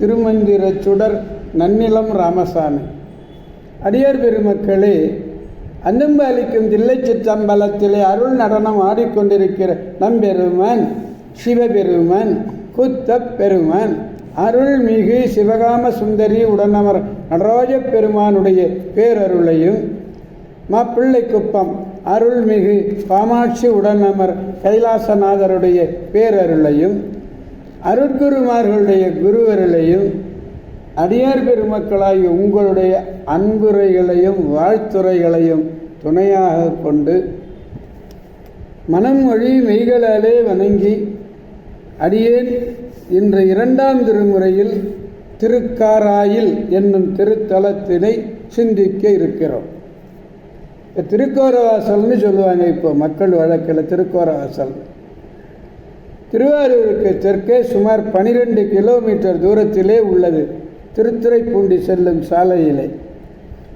திருமந்திர சுடர் நன்னிலம் ராமசாமி. அடியார் பெருமக்களே அன்னம்பாலிக்கும் தில்லை சிற்றம்பலத்திலே அருள் நடனம் ஆடிக்கொண்டிருக்கிற நம்பெருமன் சிவபெருமன் குத்த பெருமன் அருள்மிகு சிவகாம சுந்தரி உடனமர் நடராஜ பெருமானுடைய பேரருளையும் மாப்பிள்ளை குப்பம் அருள்மிகு காமாட்சி உடனமர் கைலாசநாதருடைய பேரருளையும் அருட்குருமார்களுடைய குருவர்களையும் அடியார் பெருமக்களாகி உங்களுடைய அன்புரைகளையும் வாழ்த்துறைகளையும் துணையாக கொண்டு மனம் மொழி மெய்களாலே வணங்கி அடியேன் இன்று இரண்டாம் திருமுறையில் திருக்காராயில் என்னும் திருத்தலத்தினை சிந்திக்க இருக்கிறோம். திருக்கோரவாசல்னு சொல்லுவாங்க இப்போ மக்கள் வழக்கில் திருக்கோரவாசல். திருவாரூருக்கு தெற்கே சுமார் பனிரெண்டு கிலோமீட்டர் தூரத்திலே உள்ளது. திருத்துறைப்பூண்டி செல்லும் சாலையிலே.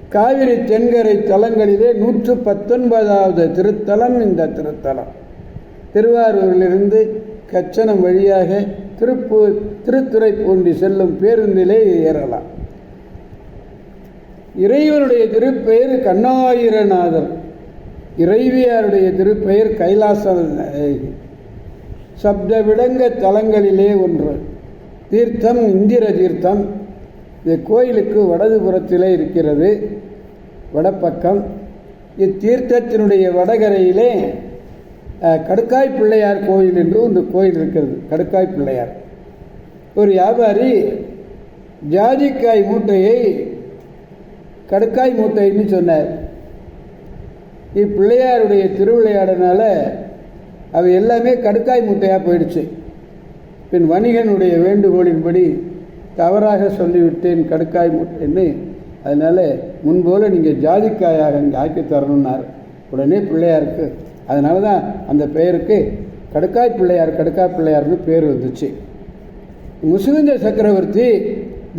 காவிரி தென்கரை தலங்களிலே நூற்று பத்தொன்பதாவது திருத்தலம் இந்த திருத்தலம். திருவாரூரிலிருந்து கச்சனம் வழியாக திருப்பூர் திருத்துறைப்பூண்டி செல்லும் பேருந்திலே ஏறலாம். இறைவனுடைய திருப்பெயர் கண்ணாயிரநாதர். இறைவியாருடைய திருப்பெயர் கைலாச சப்த விடங்க தலங்களிலே ஒன்று. தீர்த்தம் இந்திர தீர்த்தம் இது கோயிலுக்கு வடதுபுறத்திலே இருக்கிறது. வடப்பக்கம். இத்தீர்த்தத்தினுடைய வடகரையிலே கடுக்காய் பிள்ளையார் கோயில் என்று ஒன்று கோயில் இருக்கிறது. கடுக்காய் பிள்ளையார். ஒரு வியாபாரி ஜாதிக்காய் மூட்டையை கடுக்காய் மூட்டைன்னு சொன்னார். இப்பிள்ளையாருடைய திருவிளையாடனால அவை எல்லாமே கடுக்காய் முட்டையாக போயிடுச்சு. பின் வணிகனுடைய வேண்டுகோளின்படி தவறாக சொல்லிவிட்டேன் கடுக்காய் முட்டைன்னு. அதனால் முன்போல் நீங்கள் ஜாதிக்காயாக இங்கே ஆக்கி தரணுன்னார் உடனே பிள்ளையாருக்கு அதனால தான் அந்த பெயருக்கு கடுக்காய் பிள்ளையார் கடுக்காய் பிள்ளையார்னு பேர் வந்துச்சு முசுகுந்த சக்கரவர்த்தி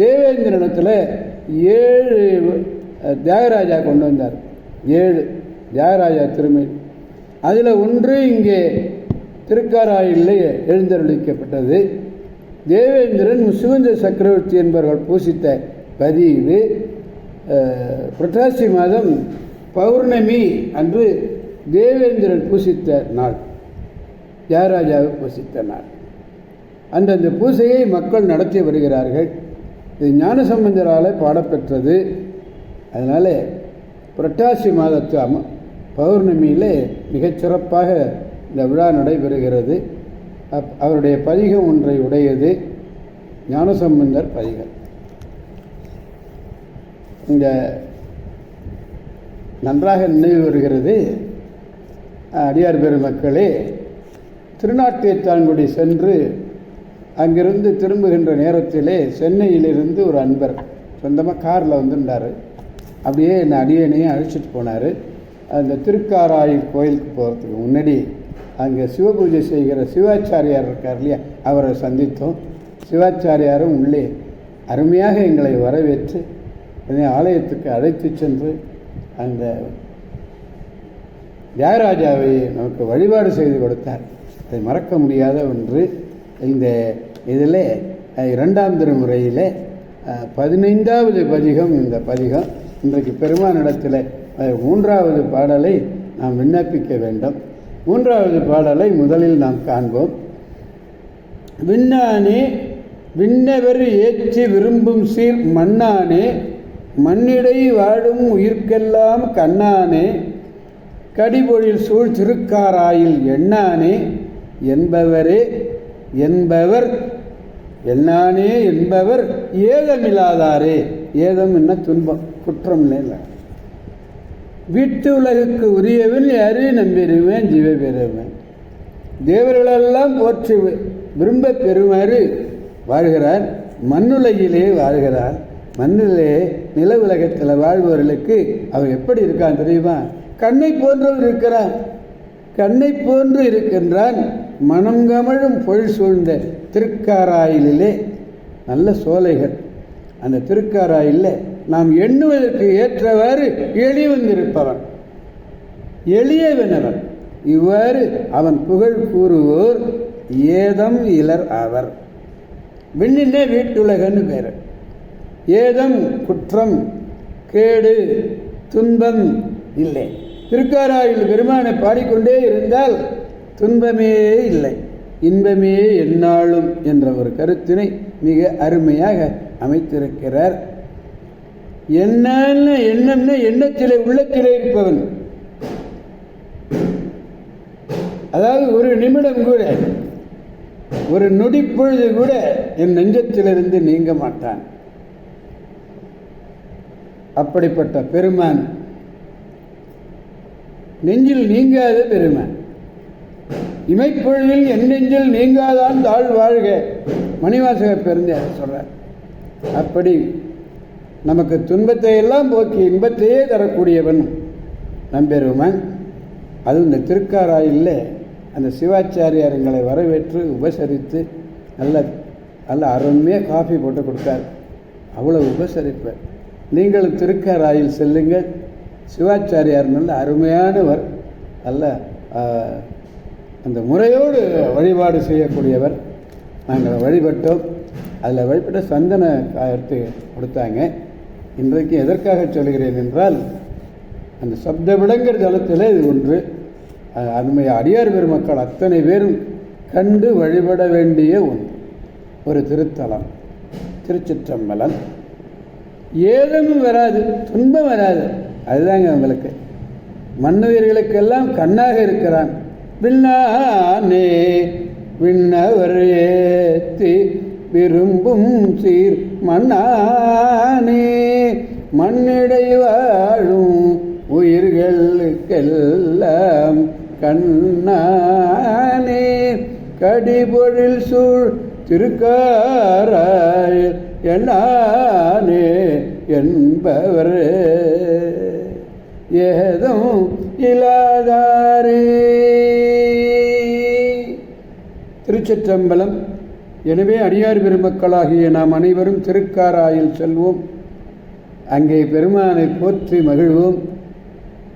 தேவேந்திரனத்தில் ஏழு தியாகராஜா கொண்டு வந்தார். ஏழு தியாகராஜா திருமை அதில் ஒன்று இங்கே திருக்காராயிலே எழுந்தருளிக்கப்பட்டது. தேவேந்திரன் முசுகுந்த சக்கரவர்த்தி என்பவர்கள் பூசித்த பதிவு புரட்டாசி மாதம் பௌர்ணமி அன்று தேவேந்திரன் பூசித்த நாள். ஜெயராஜாவை பூசித்த நாள்? அந்தந்த பூசையை மக்கள் நடத்தி வருகிறார்கள். இது ஞானசம்பந்தரால் பாடப்பெற்றது. அதனால் புரட்டாசி மாதத்து அம பௌர்ணமியில் மிகச்சிறப்பாக இந்த விழா நடைபெறுகிறது. அப் அவருடைய பதிகம் ஒன்றை உடையது ஞானசம்பந்தர் பதிகம். இந்த நன்றாக நினைவு வருகிறது அடியார் பெருமக்களே திருநாட்டியத்தான்குடி சென்று அங்கிருந்து திரும்புகின்ற நேரத்திலே சென்னையிலிருந்து ஒரு அன்பர் சொந்தமாக காரில் வந்துட்டார். அப்படியே என்னை அடியனையும் அழைச்சிட்டு போனார். அந்த திருக்காராயில் கோயிலுக்கு போகிறதுக்கு முன்னாடி அங்கே சிவபூஜை செய்கிற சிவாச்சாரியார் இருக்கார் இல்லையா அவரை சந்தித்தோம். சிவாச்சாரியாரும் உள்ளே அருமையாக எங்களை வரவேற்று ஆலயத்துக்கு அழைத்து சென்று அந்த தியாகராஜாவை நமக்கு வழிபாடு செய்து கொடுத்தார். அதை மறக்க முடியாத ஒன்று இந்த இதில் இரண்டாம் திருமுறையில் பதினைந்தாவது பதிகம் இந்த பதிகம் இன்றைக்கு பெருமானிடத்தில் மூன்றாவது பாடலை நாம் விண்ணப்பிக்க வேண்டும். மூன்றாவது பாடலை முதலில் நாம் காண்போம். விண்ணானே விண்ணவர் ஏற்றி விரும்பும் சீர் மண்ணானே மண்ணிடை வாழும் உயிர்க்கெல்லாம் கண்ணானே கடிபொழில் சூழ் திருக்காராயில் எண்ணானே என்பவரே என்பவர் எண்ணானே என்பவர் ஏதமில்லாதாரே. ஏதம் என்ன துன்பம் குற்றம் இல்லை வீட்டு உலகுக்கு உரியவன் யாரு நம்பிடுவேன் ஜீவ பெறுவேன் தேவர்களெல்லாம் போற்று விரும்ப பெறுமாறு வாழ்கிறார். மண்ணுலகிலே வாழ்கிறாள் மண்ணிலே நில உலகத்தில் வாழ்பவர்களுக்கு அவன் எப்படி இருக்கான் தெரியுமா? கண்ணை போன்றவர் இருக்கிறான். கண்ணை போன்று இருக்கின்றான். மனம் கமழும் சூழ்ந்த திருக்காராயிலே நல்ல சோலைகள். அந்த திருக்காராயிலே நாம் எண்ணுவதற்கு ஏற்றவாறு எளிவந்திருப்பவன் எளியவனவன் இவ்வாறு அவன் புகழ் கூறுவோர் ஏதம் இலர் அவர் விண்ணினே வீட்டுலகன்னு பேர். ஏதம் குற்றம் கேடு துன்பம் இல்லை. திருக்காராயில் பெருமானை பாடிக்கொண்டே இருந்தால் துன்பமே இல்லை. இன்பமே எந்நாளும் என்ற ஒரு கருத்தினை மிக அருமையாக அமைத்திருக்கிறார். என்னன்னு எண்ணம்னு எண்ணத்திலே உள்ளத்திலே இருப்பவன். அதாவது ஒரு நிமிடம் கூட ஒரு நொடிப்பொழுது கூட என் நெஞ்சத்திலிருந்து நீங்க மாட்டான். அப்படிப்பட்ட பெருமான். நெஞ்சில் நீங்காத பெருமான். இமைப்பொழுதில் என் நெஞ்சில் நீங்காதான் தாழ் வாழ்க மணிவாசக பெருந்தார் சொல்ற அப்படி நமக்கு துன்பத்தை எல்லாம் போக்கி இன்பத்தையே தரக்கூடியவன் நம்பெருமான் அதுவும் இந்த திருக்காராயில் அந்த சிவாச்சாரியாரங்களை வரவேற்று உபசரித்து நல்ல நல்ல அருமையாக காஃபி போட்டு கொடுத்தார். அவ்வளோ உபசரிப்பார் நீங்களும் திருக்காராயில் செல்லுங்கள். சிவாச்சாரியார் நல்ல அருமையானவர். நல்ல அந்த முறையோடு வழிபாடு செய்யக்கூடியவர். நாங்கள் வழிபட்டோம். அதில் வழிபட்ட சந்தன எடுத்து கொடுத்தாங்க. இன்றைக்கு எதற்காக சொல்கிறேன் என்றால் அந்த சப்த விடங்கர் தளத்தில் இது ஒன்று. அருமை அடியார் பெருமக்கள் அத்தனை பேரும் கண்டு வழிபட வேண்டிய ஒன்று. ஒரு திருத்தலம் திருச்சிற்றம்பலம். ஏதும் வராது துன்பம் வராது. அதுதாங்க உங்களுக்கு. மண்ணுயிர்களுக்கெல்லாம் கண்ணாக இருக்கிறான். விண்ணானே விண்ணவர் ஏத்தி விரும்பும் சீர் மன்னானே. மண்ணிடை வாழும் உயிர்களுக்கெல்லாம் கண்ணானே. கடிபொழில் சூழ் திருக்காராய் என்னானே என்பவர். ஏதும் இலாதாரே திருச்சிற்றம்பலம். எனவே அடியார் பெருமக்களாகிய நாம் அனைவரும் திருக்காராயில் செல்வோம். அங்கே பெருமானை போற்றி மகிழ்வோம்.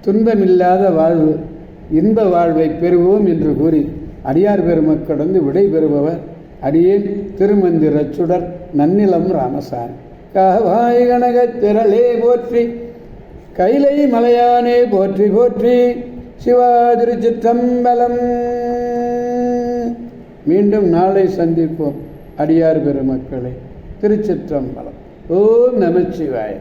துன்பமில்லாத வாழ்வு இன்ப வாழ்வை பெறுவோம் என்று கூறி அடியார் பெருமக்கடந்து விடை பெறுபவர் அடியேன் திருமந்திர சுடர் நன்னிலம் ராமசாமி. காவாய் கனகத் திரளே போற்றி கைலை மலையானே போற்றி போற்றி. சிவா திருச்சிற்றம்பலம். மீண்டும் நாளை சந்திப்போம் அடியார் பெருமக்களை. திருச்சிற்றம்பலம். ஓம் நமச்சிவாய